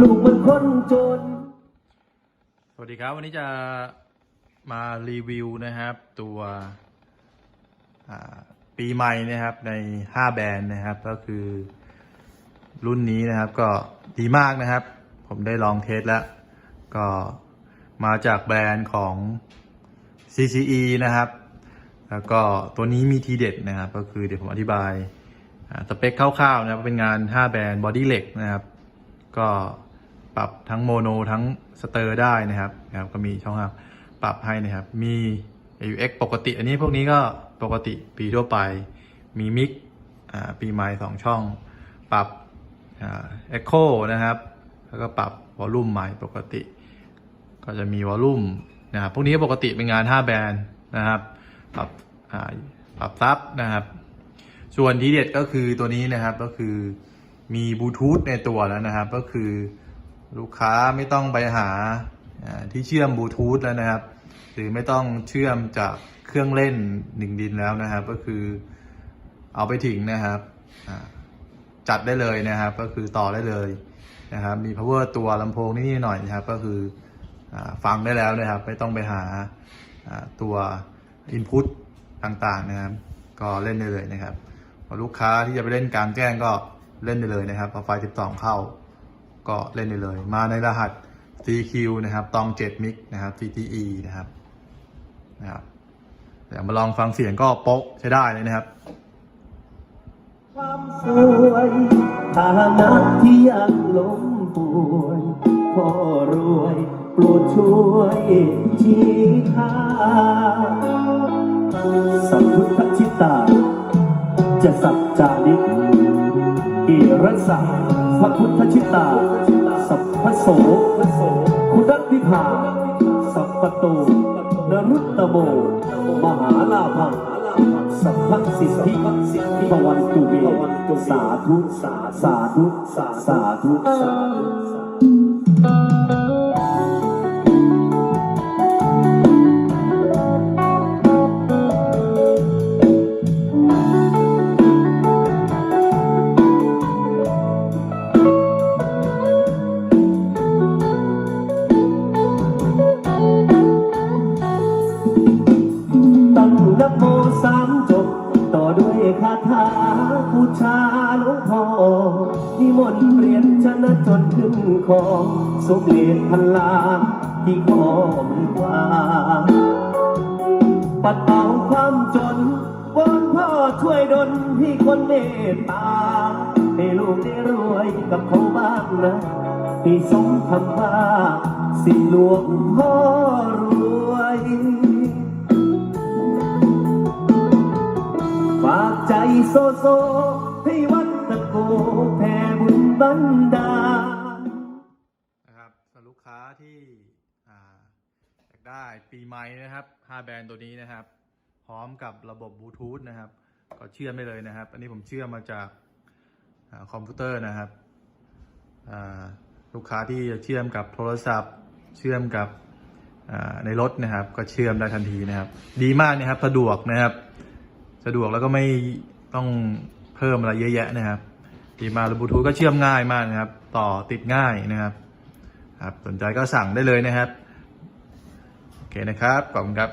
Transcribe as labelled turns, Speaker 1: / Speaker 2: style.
Speaker 1: ลูกมันคนจน
Speaker 2: สวัสดีครับ วันนี้จะมารีวิวนะครับ ตัวปีใหม่นะครับใน 5 แบรนด์นะครับ ก็คือรุ่นนี้นะครับก็ดีมากนะครับ ผมได้ลองเทสแล้ว ก็มาจากแบรนด์ของ CCE นะครับ แล้วก็ตัวนี้มีทีเด็ดนะครับ ก็คือเดี๋ยวผมอธิบายสเปคคร่าวๆนะครับเป็นงาน 5 แบรนด์บอดี้เหล็กนะครับ ก็ปรับทั้งโมโนทั้งสเตอร์ได้นะครับนะครับ ก็มีช่องปรับให้นะครับ มี AUX ปกติ อันนี้พวกนี้ก็ปกติปีทั่วไป มีมิกอ่าปีใหม่สองช่อง ปรับอ่า Echo นะครับ แล้วก็ปรับวอลลุ่มใหม่ปกติ ก็จะมีวอลลุ่มนะครับ พวกนี้ปกติเป็นงาน 5 แบรนด์นะครับ ปรับอ่าปรับซับนะครับ ส่วนทีเด็ดก็คือตัวนี้นะครับก็คือ มีบลูทูธในตัวแล้วนะครับ ก็คือลูกค้าไม่ต้องไปหาที่เชื่อมบลูทูธแล้วนะครับ หรือไม่ต้องเชื่อมจากเครื่องเล่นหนึ่งดินแล้วนะครับ ก็คือเอาไปถึงนะครับจัดได้เลยนะครับ ก็คือต่อได้เลยนะครับ มี power ตัวลำโพงนิดหน่อยนะครับ ก็คือฟังได้แล้วนะครับ ไม่ต้องไปหาตัว input ต่างๆนะครับ ก็เล่นได้เลยนะครับลูกค้าที่จะไปเล่นกลางแจ้งก็ เล่นได้เลยนะครับพอไฟ 12 เข้า ก็เล่นได้เลย มาในรหัส CQ นะครับตอง7มิกนะครับ CTE นะครับนะครับเดี๋ยวมาลองฟังเสียงก็โป๊ะใช้ได้เลยนะครับ
Speaker 1: ความสวยฐานะที่ยังล้มป่วยพ่อรวยโปรดช่วยชี้ทางสัพพุทธชิตา จะสัจจานิ อิรสาพระพุทธชิตา สัพพโส คุณัวิภา สัพปโตนรุตตโม มหาลาภังสัพพสิทธิปวันตุเวสาธุ สาสาธุสาสาธุ สาธุ คาถาบูชาหลวงพ่อนิมนต์เปลี่ยนชนะจนถึงคอสุเกลียนพันลาที่ขอมือวาปัดเป่าความจนวอนพ่อช่วยดลให้คนเมตตา ให้ลูกได้รวยกับเขาบ้างนะให้สมคำว่าสิหลวงพ่อรวย โซโซ ให้วัดตะโกแผ่บุญบันดาล
Speaker 2: นะครับสำหรับลูกค้าที่อ่าอยากได้ปีใหม่นะครับ5แบรนด์ตัวนี้นะครับ พร้อมกับระบบบลูทูธนะครับ ก็เชื่อมได้เลยนะครับ อันนี้ผมเชื่อมมาจากอาคอมพิวเตอร์นะครับอ่าลูกค้าที่จะเชื่อมกับโทรศัพท์ เชื่อมกับอ่าในรถนะครับ ก็เชื่อมได้ทันทีนะครับ ดีมากนะครับ สะดวกนะครับ สะดวกแล้วก็ไม่ ต้องเพิ่มอะไรเยอะแยะนะครับดีมาลบลูทูธก็เชื่อมง่ายมากนะครับ ต่อติดง่ายนะครับครับสนใจก็สั่งได้เลยนะครับ โอเคนะครับ ขอบคุณครับ